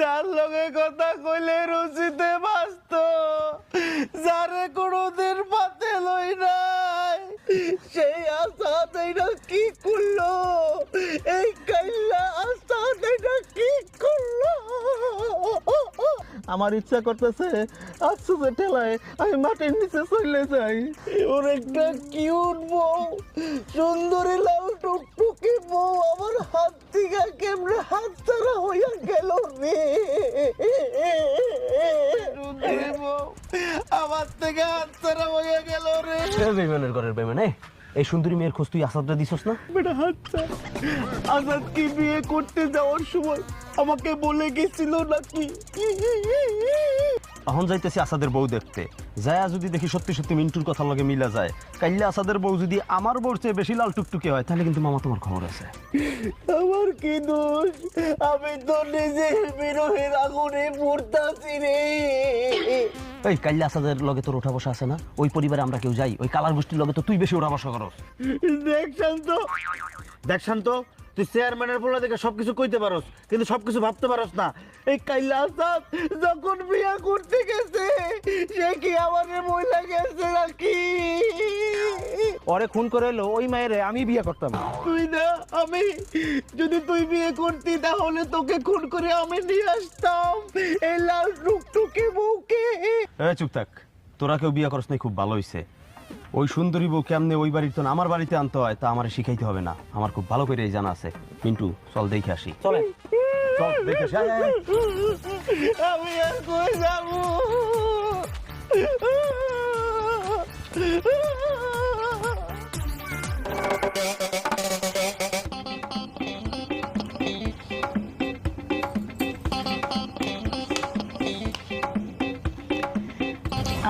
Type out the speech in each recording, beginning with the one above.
যার লগে কথা কইলে রুচিতে বাঁচত যারে কোনোদিন পাতে লই নাই। সেই আশা এইটা কি করল? এই কাইলা আশা এইটা কি করল? আমার ইচ্ছা করতেছে আশ্চর্য ঠেলায় আমি মাটির নিচে চলে যাই। ওর একটা কিউট বউ সুন্দরী লাল টুকটুকি বউ আমার হাত থেকে কেমনে হাত ছাড়া হইয়া গেল রে? সুন্দরী বউ আমার থেকে হাত ছাড়া হইয়া গেল রে। বেমানের ঘরের বেমান এই সুন্দরী মেয়ের খোঁজ তুই আসাদটা দিছস না? বেটা হাত ছাড়। আজাদকে বিয়ে করতে যাওয়ার সময় আমাকে বলে গেছিল নাকি? এখন যাইতেছি আসাদের বউ দেখতে। যায়া যদি দেখি সত্যি সত্যি মিন্টুর কথার লগে মিলা যায় কাইলে আসাদের বউ যদি আমার বউর চেয়ে বেশি লাল টুকটুকে হয় তাহলে কিন্তু মামা তোমার খবর আছে। আমার কি দোষ? আমি তো নিজের বিরহের আগুনে পড়তাছি রে। এই কাইলে আসাদের লগে তোর ওঠা বসা আছে না? ওই পরিবারে আমরা কেউ যাই ওই কালার গোষ্ঠীর লগে তো তুই বেশি ওঠা বসা করস। দেখ শান্ত। দেখ শান্ত তুই চেয়ারম্যানের বলে দেখে সবকিছু কইতে পারস কিন্তু সবকিছু ভাবতে পারস না। এই কাইলা আসাদ যখন বিয়া করতে গেছে সে কি আমার মহিলা গেছে নাকি? ওরে খুন করে এলো ওই মায়েরে আমি বিয়ে করতাম। তুই না আমি যদি তুই বিয়ে করতি তাহলে তোকে খুন করে আমি নিয়ে আসতাম। এই লাল টুকটুকে বউকে। এ চুপ থাক। তোরা কেউ বিয়ে করস নাই খুব ভালো হইছে। ওই সুন্দরী বউ কেমনে ওই বাড়ির তো আমার বাড়িতে আনতে হয় তা আমার শিখাইতে হবে না। আমার খুব ভালো করে এই জানা আছে। মিন্টু চল দেখে আসি। চলে চল দেখে আসি। আমি আর কই যাব?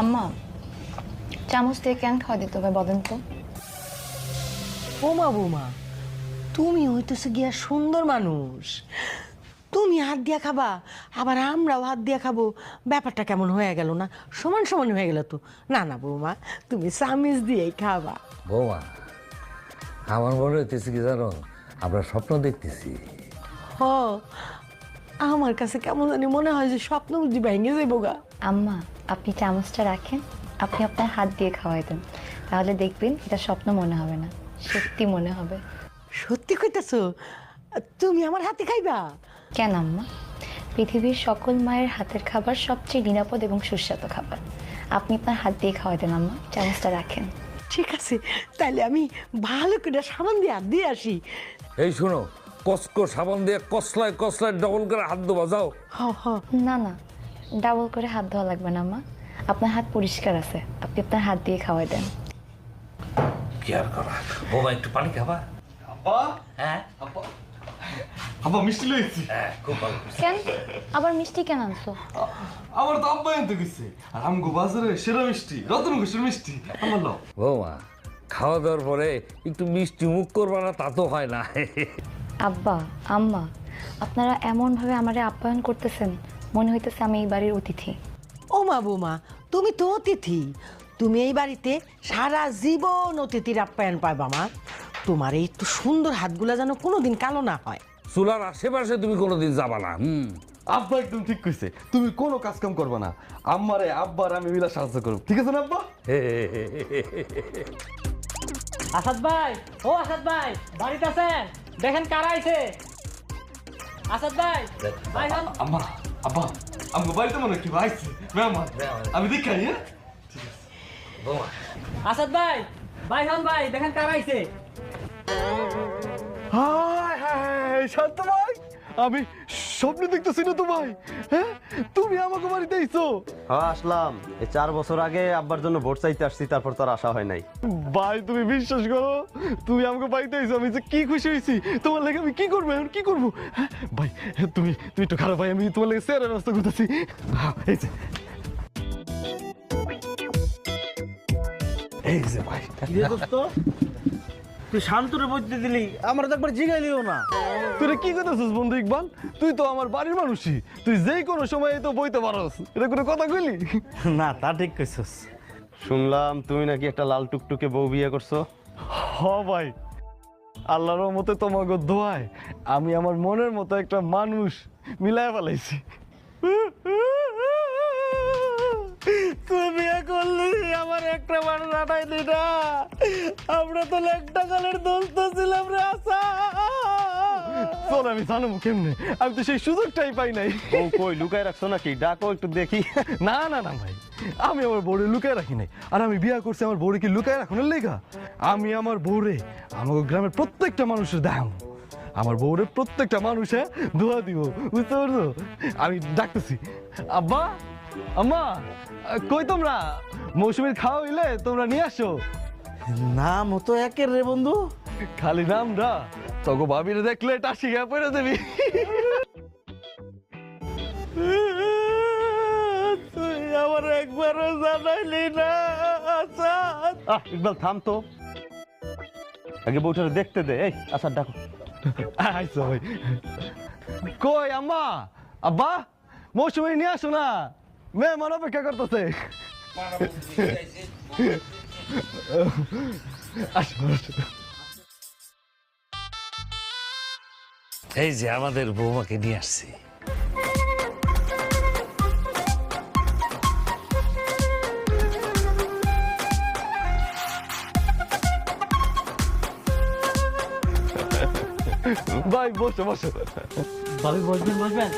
আম্মা চামচ দিয়ে কেন খাওয়া দিতে হবে বলেন তো? বোমা বোমা তুমি হইতেছে গিয়া সুন্দর মানুষ। তুমি হাত দিয়া খাবা আবার আমরাও হাত দিয়া খাব। ব্যাপারটা কেমন হয়ে গেল না? সমান সমান হয়ে গেল তো। না না বৌমা তুমি চামিচ দিয়েই খাবা। বৌমা আমার মনে হইতেছে কি জানো? আমরা স্বপ্ন দেখতেছি। হ আমার কাছে কেমন জানি মনে হয় যে স্বপ্ন বুঝি ভেঙে যাব গা। আম্মা আপনি চামচটা রাখেন। আপনি আপনার হাত দিয়ে খাওয়াইতেন তাহলে দেখবেন এটা স্বপ্ন মনে হবে না সত্যি মনে হবে। সত্যি কইতেছো? তুমি আমার হাতে খাইবা? কেন আম্মা? পৃথিবীর সকল মায়ের হাতের খাবার সবচেয়ে নিরাপদ এবং সুস্বাদু খাবার। আপনি আপনার হাত দিয়ে খাওয়াই দেন আম্মা চামচটা রাখেন। ঠিক আছে তাহলে আমি ভালো করে সাবান দিয়ে হাত দিয়ে আসি। এই শোনো কসকো সাবান দিয়ে কসলায় কসলায় ডবল করে হাত দেবো যাও। হ হ না না ডাবল করে হাত ধোয়া লাগবে না আম্মা। আপনার হাত পরিষ্কার আছে। আপনি আপনার হাত দিয়ে খাওয়াই দেন। কি আর করা? বৌমা একটু পানি খাবা? হ্যাঁ? আব্বা? মিষ্টি লইছি হ্যাঁ খুব ভালো কেন? আবার মিষ্টি কেন আনছো? আমার তো আব্বা এনতে গেছে। আর আমগো বাজারে সেরা মিষ্টি রতন ঘোষের মিষ্টি। আমার নাও বৌমা খাওয়া দাওয়ার পরে একটু মিষ্টি মুখ করবা না তা তো হয় না। আব্বা আম্মা আপনারা এমনভাবে আমারে আপ্যায়ন করতেছেন মনে হইতেছে আমি এই বাড়ির অতিথি। ও মা বৌমা তুমি তো অতিথি। তুমি এই বাড়িতে সারা জীবন অতিথির আপ্যায়ন পাইবা মা। তোমার এই তো সুন্দর হাতগুলা যেন কোনোদিন কালো না হয়। চুলার আশেপাশে তুমি কোনোদিন যাবা না হুম। আব্বা একদম ঠিক কইছে তুমি কোনো কাজ কাম করবে না। আম্মারে আব্বার আমি মিলা সাহায্য করব ঠিক আছে না আব্বা? আসাদ ভাই ও আসাদ ভাই বাড়িতে আছেন? দেখেন কারা আইছে? আসাদ ভাই ভাই হন। আম্মা আব্বা আমগো বাড়িতে মনে কি ভাইছে মেহমান আমি দেখাই হ্যাঁ আসাদ ভাই ভাই হন ভাই দেখেন কার আইছে হাই হাই শান্ত ভাই আমি স্বপ্ন দেখতেছি না তো ভাই হ্যাঁ? তুমি আমাকে বাড়িতে আইছো। হ্যাঁ আসলাম। এই চার বছর আগে আব্বার জন্য ভোট চাইতে আসছি তারপর তোর আশা হয় নাই। ভাই তুমি বিশ্বাস করো? তুমি আমাকে বাড়িতে আইছো আমি যে কি খুশি হয়েছি তোমার লাগে আমি কি করব এখন কি করব? হ্যাঁ, ভাই তুমি তুমি একটু খারাপ ভাই আমি তোমার লাগে সেরা ব্যবস্থা করতেছি। হ্যাঁ, এই যে। এই যে ভাই। দোস্ত? তুই শান্তরে বইতে দিলি আমার তো একবার জিগাইলিও না। তুই রে কি করতেছিস বন্ধু ইকবাল? তুই তো আমার বাড়ির মানুষই। তুই যেই কোনো সময় তো বইতে পারস। এটা কোনো কথা কইলি? না তা ঠিক কইছস। শুনলাম তুমি নাকি একটা লাল টুকটুকে বউ বিয়ে করছ। হ ভাই আল্লাহর মতে তোমাকে দোয়ায় আমি আমার মনের মতো একটা মানুষ মিলায় ফেলাইছি। একটা মানুষ আটাই দিটা আমরা তো একটা কালের দোস্ত ছিলাম রে আসা চল আমি জানব কেমনে? আমি তো সেই সুযোগটাই পাই নাই। ও কই লুকায় রাখছো নাকি? ডাকো একটু দেখি। না না না ভাই। আমি আমার বউরে লুকায় রাখি নাই। আর আমি বিয়া করছি আমার বউরে কি লুকায় রাখুনের লেগা? আমি আমার বউরে আমাকে গ্রামের প্রত্যেকটা মানুষের দেখাম। আমার বউরে প্রত্যেকটা মানুষে দোয়া দিব। বুঝতে পারছ? আমি ডাকতেছি। আব্বা আম্মা কই তোমরা? মৌসুমীর খাওয়া হইলে তোমরা নিয়ে আসো। নাম হতো একের রে বন্ধু। খালি নাম নামরা তখন ভাবিরে দেখলে টাসি গা পড়ে দেবি তুই আমার একবারও জানাইলি না আচ্ছা। আহ ইকবাল থাম তো। আগে বউটারে দেখতে দে এই আচ্ছা ডাকো। আইসো ভাই কই আম্মা? আব্বা মৌসুমী নিয়ে আসো না। মেহমান অপেক্ষা করতেছে এই যে আমাদের বৌমাকে নিয়ে আসছি ভাই বসো বসো ভাবি বসবেন বসবেন